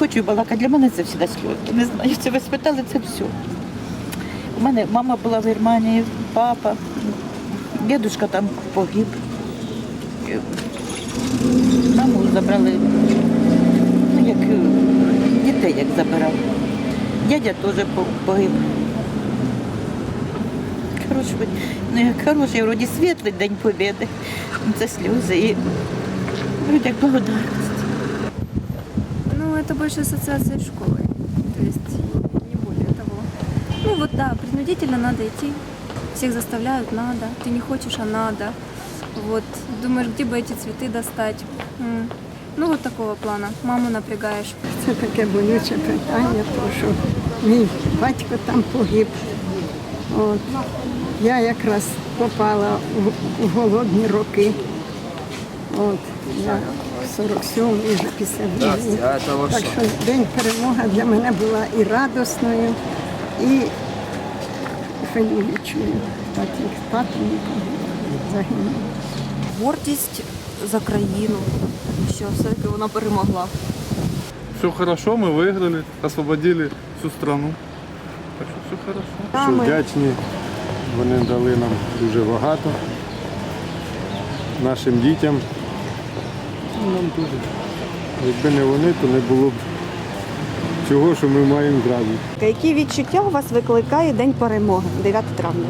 Хочу балакати, для мене це всі сльози. Не знаю, це ви спитали, це все. У мене мама була в Германії, папа, дідусь там погиб. Маму забрали, ну як е, дітей як забирав. Дядя теж погиб. Хороший, ну як хороший, вроді світлий День Побєди. Ну, Це сльози і вроді як благодарність. Ну, это больше ассоциация с школой. То есть не более того. Ну вот да, принудительно надо идти. Всех заставляют, надо. Ты не хочешь, а надо. Вот. Думаешь, где бы эти цветы достать. Ну вот такого плана. Маму напрягаешь. Це таке болюче питання, тому що мій батько там погиб. От. Я якраз попала в, голодні роки. От. Я 47 вже після війни. Так що День перемоги для мене була і радісною, і хвилюючою, так як тато загинув. гордість за країну, що все-таки вона перемогла. Все хорошо, мы выиграли, освободили всю страну. Так що все хорошо. Що вдячні, вони дали нам дуже багато. Нашим дітям. Нам дуже. Якби не вони, то не було б цього, що ми маємо зразу. Які відчуття у вас викликає День перемоги 9 травня?